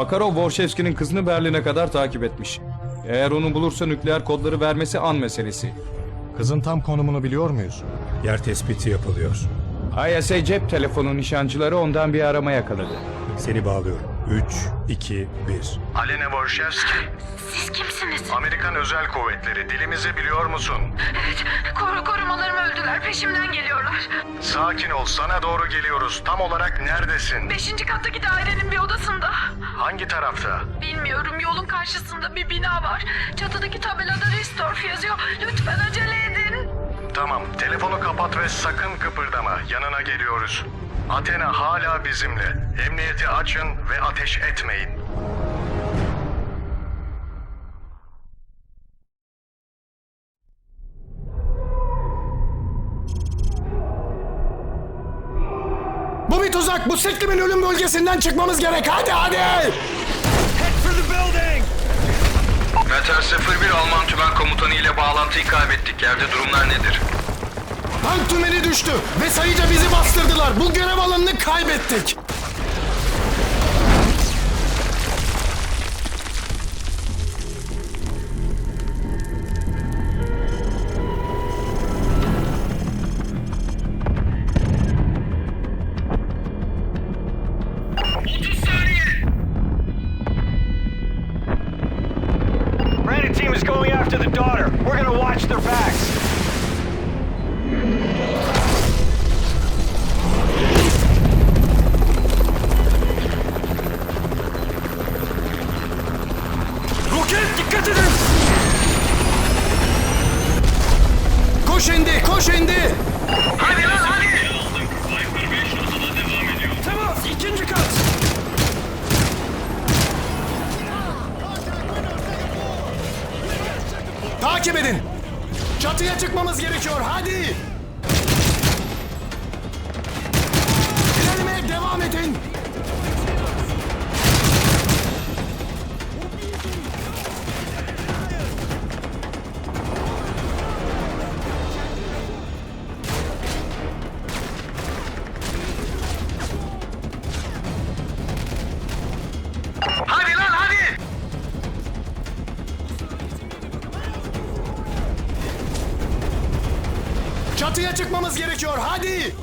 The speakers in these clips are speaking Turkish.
Makarov Vorshevski'nin kızını Berlin'e kadar takip etmiş. Eğer onu bulursa nükleer kodları vermesi an meselesi. Kızın tam konumunu biliyor muyuz? Yer tespiti yapılıyor. ISA cep telefonu nişancıları ondan bir arama yakaladı. Seni bağlıyorum. 3, 2, 1. Alena Vorshevski, Siz kimsiniz? Amerikan Özel Kuvvetleri. Dilimizi biliyor musun? Evet, koru korumalarım öldüler. Peşimden geliyorlar. Sakin ol, sana doğru geliyoruz. Tam olarak neredesin? Beşinci kattaki dairenin bir odasında. Hangi tarafta? Bilmiyorum, yolun karşısında bir bina var. Çatıdaki tabelada Ristorf yazıyor. Lütfen acele edin. Tamam, telefonu kapat ve sakın kıpırdama. Yanına geliyoruz. Athena hala bizimle. Emniyeti açın ve ateş etmeyin. Bu bir tuzak. Bu siklimin ölüm bölgesinden çıkmamız gerek. Hadi hadi. Metal 01 Alman tümen komutanı ile bağlantıyı kaybettik. Yerde durumlar nedir? Tank tümeni düştü ve sayıca bizi bastırdılar. Bu görev alanını kaybettik. Takip edin. Çatıya çıkmamız gerekiyor. Hadi. İlerlemeye devam edin. Çatıya çıkmamız gerekiyor. Hadi.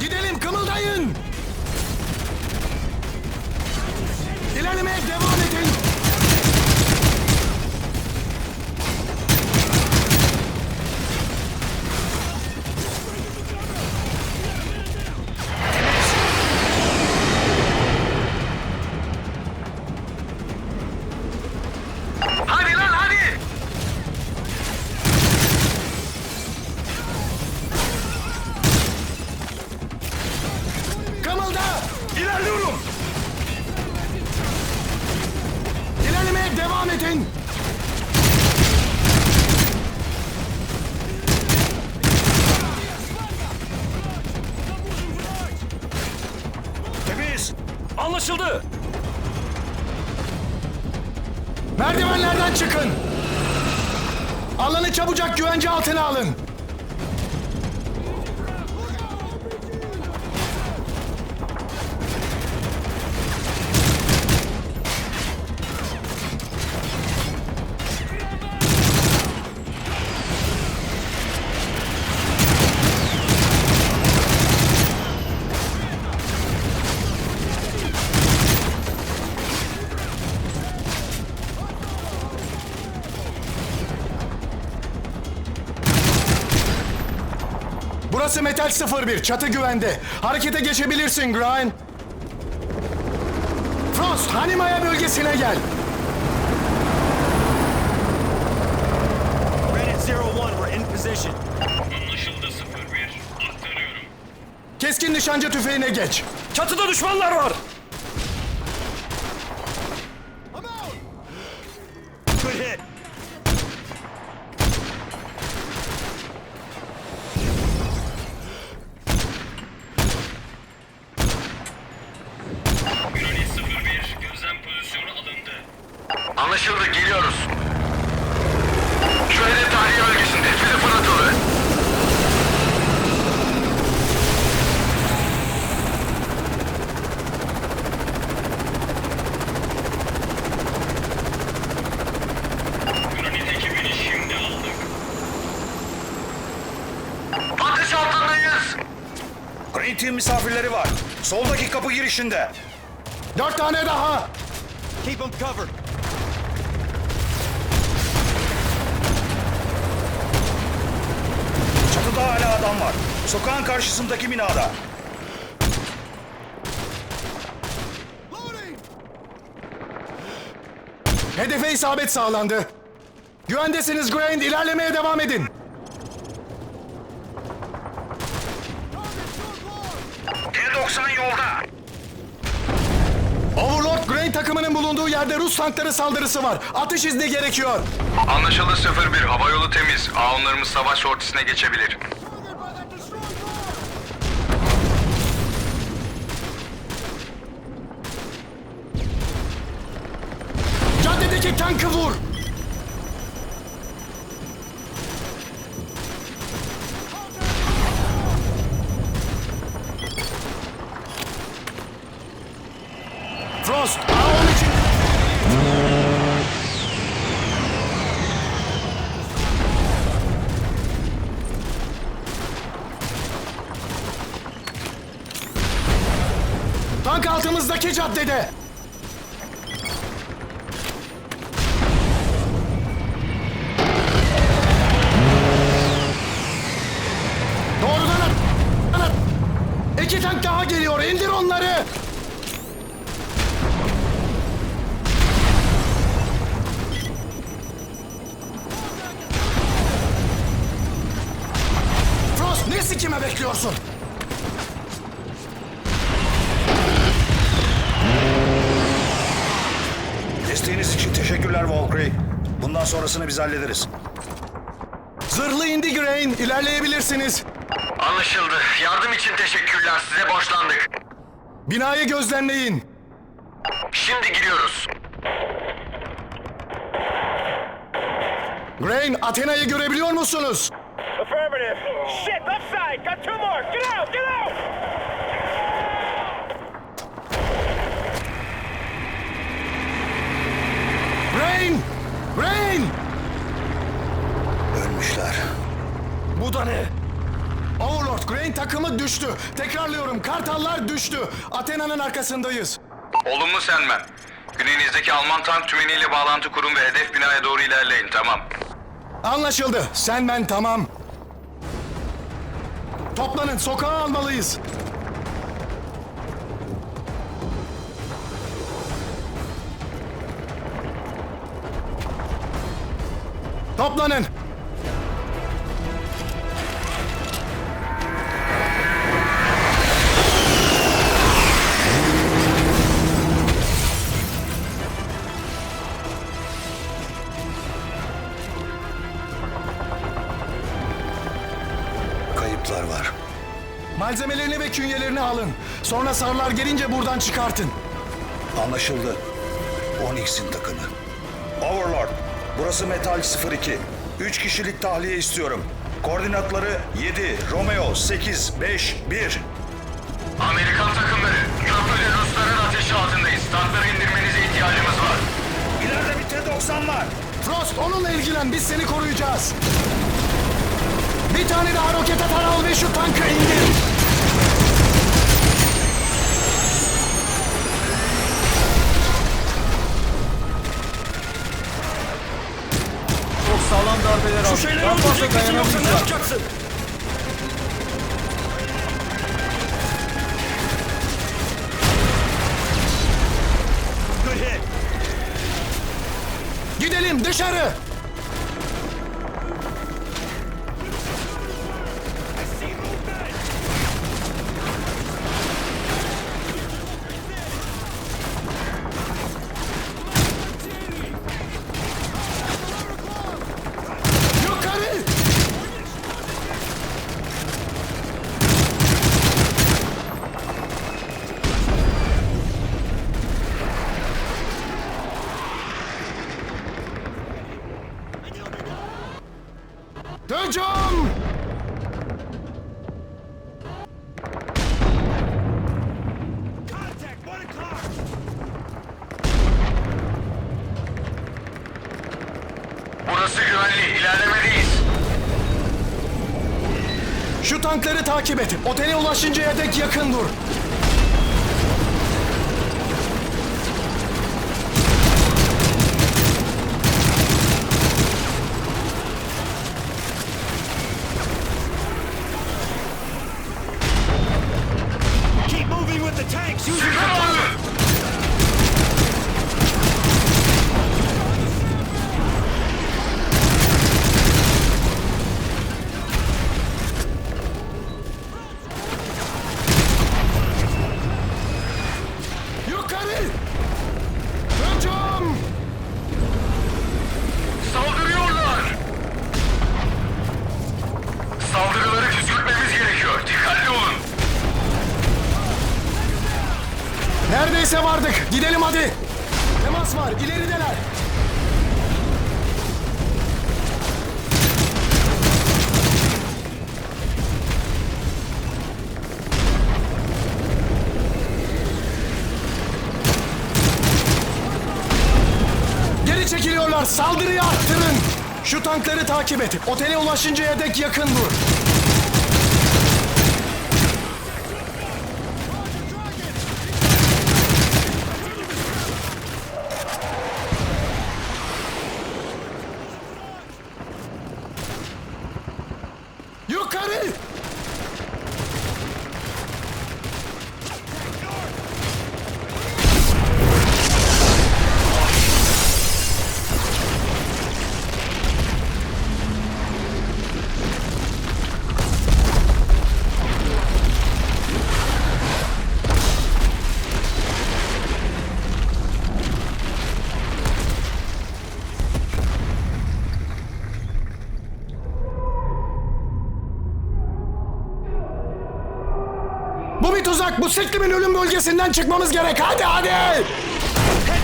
Gidelim kımıldayın. İlerlemeye devam edin. Alanı çabucak güvence altına alın. Burası Metal 01, çatı güvende. Harekete geçebilirsin Grind. Frost, Hanimaya bölgesine gel. Brandon 01, we're in position. Anlaşıldı 01. Aktarıyorum. Keskin nişancı tüfeğine geç. Çatıda düşmanlar var. Good hit. Granny 01. Gözlem pozisyonu alındı. Anlaşıldı geliyoruz. Şu hedef tahliye bölgesinde. Bizi fırlatılı. Team misafirleri var. Soldaki kapı girişinde. Dört tane daha. Keep them covered. Çatıda hala adam var. Sokağın karşısındaki binada. Hedefe isabet sağlandı. Güvendesiniz Grain. ilerlemeye devam edin. T-90 yolda. Grain takımının bulunduğu yerde Rus tankları saldırısı var. Atış izni gerekiyor. Anlaşıldı 01. Hava yolu temiz. Aonlarımız savaş ortasına geçebilir. Frost, A-10 için... Tank altımızdaki caddede. Doğrudan at. İki tank daha geliyor. İndir onları. Frost ne sikime bekliyorsun? Desteğiniz için teşekkürler Valkyrie. Bundan sonrasını biz hallederiz. Zırhlı indi Grain. ilerleyebilirsiniz. Anlaşıldı. Yardım için teşekkürler. Size borçlandık. Binayı gözlemleyin. Şimdi giriyoruz. Grain, Athena'yı görebiliyor musunuz? Affirmative. Shit, left side. Got two more. Get out, get out. Grain! Grain! Ölmüşler. Bu da ne? Overlord, Grain takımı düştü. Tekrarlıyorum, Kartallar düştü. Athena'nın arkasındayız. Olumlu Senmen. Güneyinizdeki Alman tank tümeniyle bağlantı kurun ve hedef binaya doğru ilerleyin. Tamam. Anlaşıldı. Sen ben tamam. Toplanın, sokağa almalıyız. Toplanın. Malzemelerini ve künyelerini alın. Sonra sarılar gelince buradan çıkartın. Anlaşıldı. Onyx'in takımı. Overlord, burası Metal 02. Üç kişilik tahliye istiyorum. Koordinatları 7, Romeo 8, 5, 1. Amerikan takımları, köprüde Rusların ateşi altındayız. Tankları indirmenize ihtiyacımız var. İleride bir T-90 var. Frost onunla ilgilen biz seni koruyacağız. Bir tane daha roket atar al ve şu tankı indir. Darbeler aldı. Şu şeyleri öldürecek misin yoksa ne yapacaksın? Gidelim dışarı. Hücum! Burası güvenli. İlerlemedeyiz. Şu tankları takip et. Otele ulaşıncaya dek yakın dur. Neredeyse vardık. Gidelim hadi. Temas var. İlerideler. Geri çekiliyorlar. Saldırıyı arttırın. Şu tankları takip et. Otele ulaşıncaya dek yakın dur. Siklimin ölüm bölgesinden çıkmamız gerek. Hadi hadi! head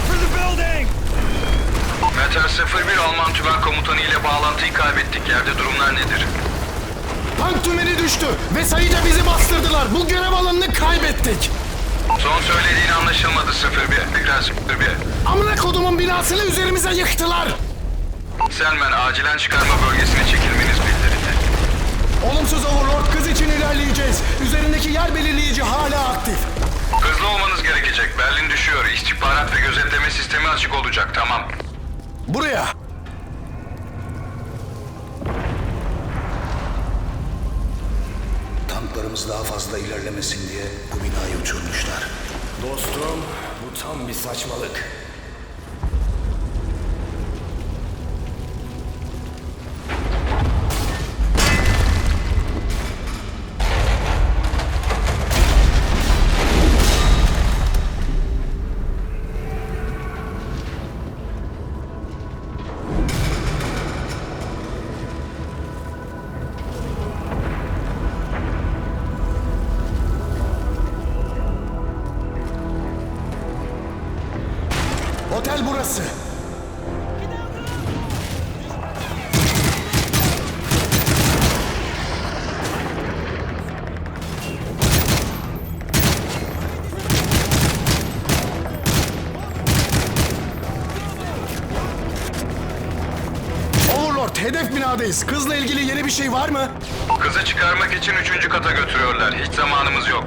for the building. Metal 01 Alman tümen komutanı ile bağlantıyı kaybettik. Yerde durumlar nedir? Tank tümeni düştü ve sayıca bizi bastırdılar. Bu görev alanını kaybettik. Son söylediğin anlaşılmadı 01. Tekrar 01. Amına kodumun binasını üzerimize yıktılar. Selman acilen çıkarma bölgesine çekilmeniz. Olumsuz Overlord kız için ilerleyeceğiz. Üzerindeki yer belirleyici hala aktif. Hızlı olmanız gerekecek. Berlin düşüyor. İstihbarat ve gözetleme sistemi açık olacak. Tamam. Buraya. Tanklarımız daha fazla ilerlemesin diye bu binayı uçurmuşlar. Dostum bu tam bir saçmalık. Otel burası. Overlord, hedef binadayız. Kızla ilgili yeni bir şey var mı? Kızı çıkarmak için üçüncü kata götürüyorlar. Hiç zamanımız yok.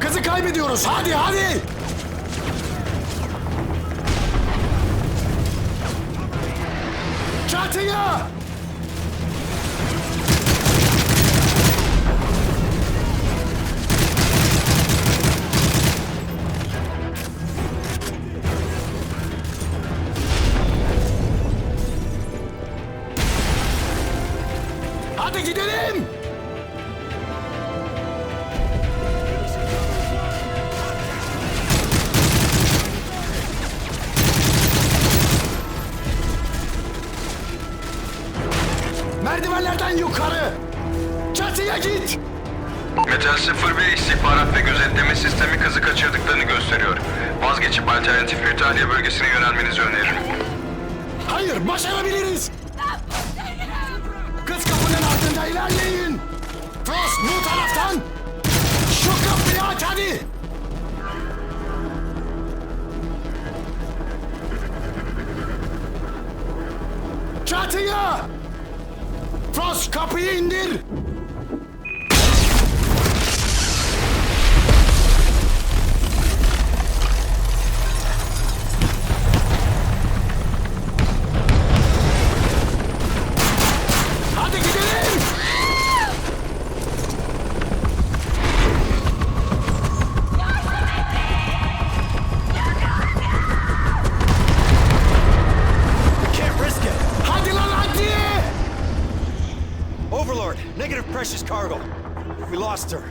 Kızı kaybediyoruz. Hadi hadi. Çatıya! Hadi Merdivenlerden yukarı! Çatıya git! Metal 01 istihbarat ve gözetleme sistemi kızı kaçırdıklarını gösteriyor. Vazgeçip alternatif bir tahliye bölgesine yönelmenizi öneririm. Hayır, başarabiliriz! Kız kapının ardında ilerleyin! Frost bu taraftan! Şu kapıyı aç hadi! Çatıya! Frost kapıyı indir! Negative precious cargo. We lost her.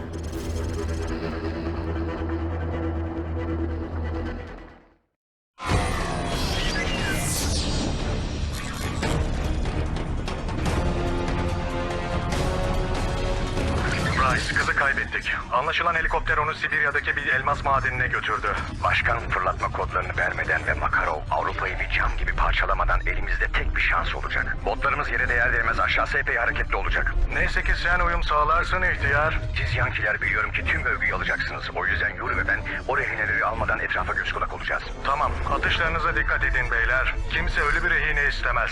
Anlaşılan helikopter onu Sibirya'daki bir elmas madenine götürdü. Başkan fırlatma kodlarını vermeden ve Makarov Avrupa'yı bir cam gibi parçalamadan elimizde tek bir şans olacak. Botlarımız yere değer değmez aşağısı epey hareketli olacak. Neyse ki sen uyum sağlarsın ihtiyar. Siz Yankiler biliyorum ki tüm övgüyü alacaksınız. O yüzden Yuri ve ben o rehineleri almadan etrafa göz kulak olacağız. Tamam, atışlarınıza dikkat edin beyler. Kimse ölü bir rehine istemez.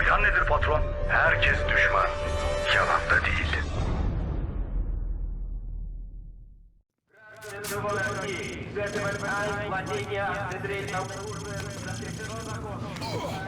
Plan nedir patron? Herkes düşman. Yalan da değil. владение Андрей Зафиксировано